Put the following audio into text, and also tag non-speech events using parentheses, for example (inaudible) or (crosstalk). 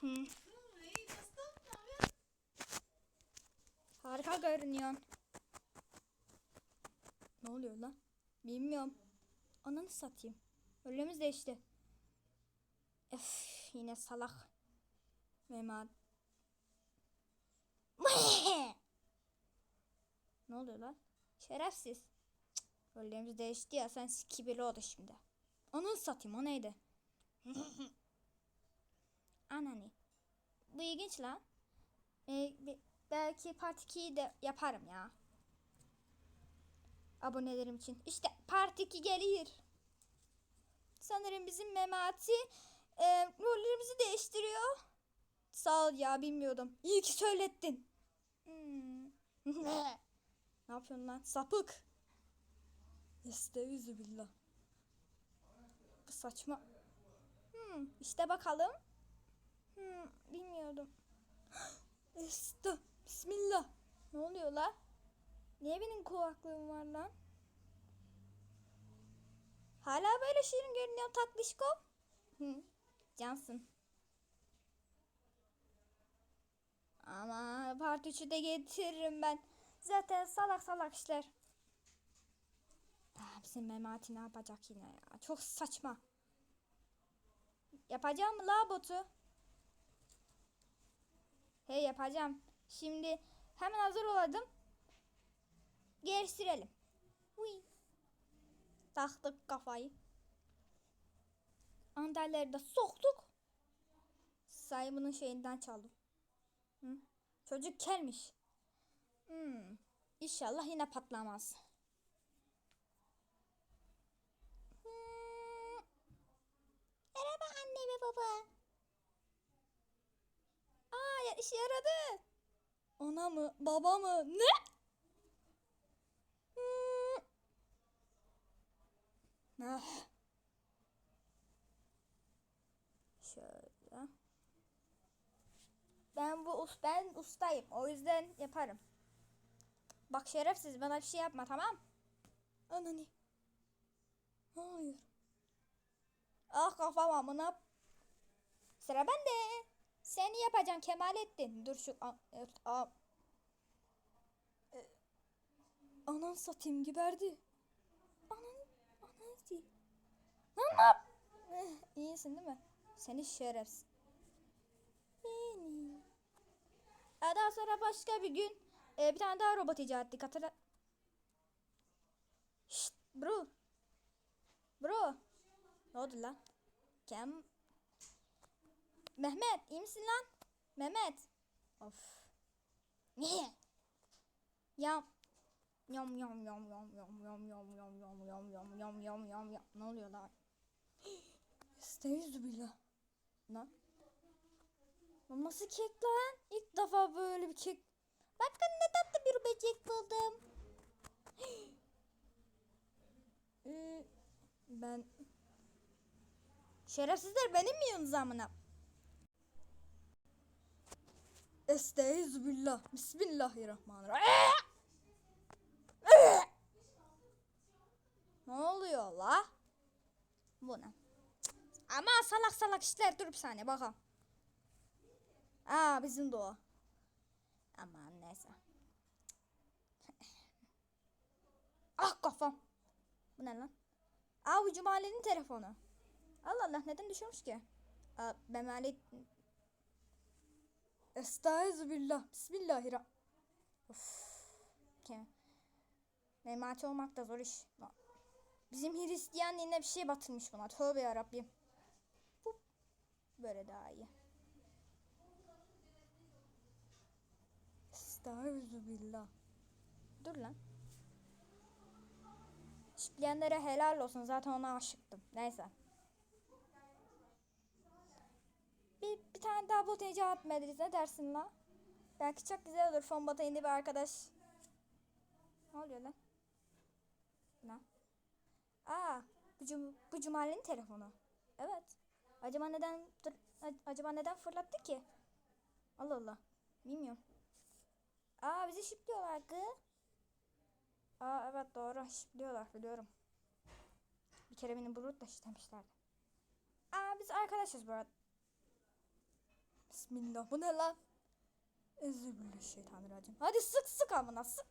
Hı. Harika görünüyorsun. Ne oluyor lan? Bilmiyorum. Ananı satayım. Rolümüz değişti. Öf, yine salak. Memat. (laughs) ne oluyor lan? Şerefsiz. Rollerimiz değişti ya sen kibirli oldu şimdi. Ananı satayım o neydi? (laughs) Anani. Bu ilginç lan. Ee, be- belki part 2'yi de yaparım ya. Abonelerim için. İşte part 2 geliyor. Sanırım bizim Memati e, rollerimizi değiştiriyor. Sağ ol ya bilmiyordum. İyi ki söylettin. Hmm. (laughs) ne yapıyorsun lan? Sapık. Estaizu billah. Bu saçma. Hmm, işte bakalım. Hmm, bilmiyordum. (gasps) Esta. Bismillah. Ne oluyor la? Niye benim kulaklığım var lan? Hala böyle şirin görünüyor tatlışko. Hı. Cansın. Ama part 3'ü de getiririm ben. Zaten salak salak işler. Ah, bizim Memati ne yapacak yine ya? Çok saçma. Yapacağım la botu? Hey yapacağım. Şimdi hemen hazır olalım. Geliştirelim. Uy. Taktık kafayı. Anderleri de soktuk. Simon'ın şeyinden çaldım. Hı? Çocuk kelmiş. Hmm. İnşallah yine patlamaz. Merhaba anne ve baba. İşe yaradı. Ana mı baba mı ne? Hmm. Ah. Şöyle. Ben bu us ben ustayım. O yüzden yaparım. Bak şerefsiz bana bir şey yapma tamam? Anani. Hayır. Ah kafam amına. Sıra bende. Seni yapacağım Kemalettin. Dur şu a, a, e, anan satayım geberdi. Anan anan değil. Lan ne? Eh, İyisin değil mi? Seni şerefsiz. Beni. E, Daha sonra başka bir gün e, bir tane daha robot icat ettik hatırla. Şşt bro. Bro. Ne oldu lan? Kem. Mehmet iyi misin lan? Mehmet. Of. Niye? Yam. Yam yam yam yam yam yam yam yam yam yam yam yam yam yam yam. Ne oluyor lan? Estaizu billah. Lan. Bu nasıl kek lan? İlk defa böyle bir kek. Bakın ne tatlı bir böcek buldum. Ee, ben Şerefsizler benim mi yiyorsunuz amına? Estaizu billah. Bismillahirrahmanirrahim. ne oluyor la? Bu ne? Ama salak salak işler dur bir saniye bakalım. Aa bizim de o. Aman neyse. ah kafam. Bu ne lan? Aa bu Cumali'nin telefonu. Allah Allah neden düşürmüş ki? Aa, Memali... Estağfirullah. Bismillahirrahmanirrahim. Of. Memati olmak da zor iş. Bizim Hristiyan yine bir şey batırmış buna. Tövbe yarabbim. Hop. Böyle daha iyi. Estağfirullah. Dur lan. Şipleyenlere helal olsun. Zaten ona aşıktım. Neyse. Bir, bir tane daha bot icat etmediniz. Ne dersin lan? Belki çok güzel olur. Fon bota yeni bir arkadaş. Ne oluyor lan? Ne? Aa, bu, cum bu Cumali'nin telefonu. Evet. Acaba neden dur, acaba neden fırlattı ki? Allah Allah. Bilmiyorum. Aa bizi şipliyorlar kız. Aa evet doğru şipliyorlar biliyorum. Bir kere beni Brut da şiplemişlerdi. Aa biz arkadaşız bu arada. Bismillah. Bu ne lan? Ezübülü şeytaniracım. Hadi sık sık amına sık.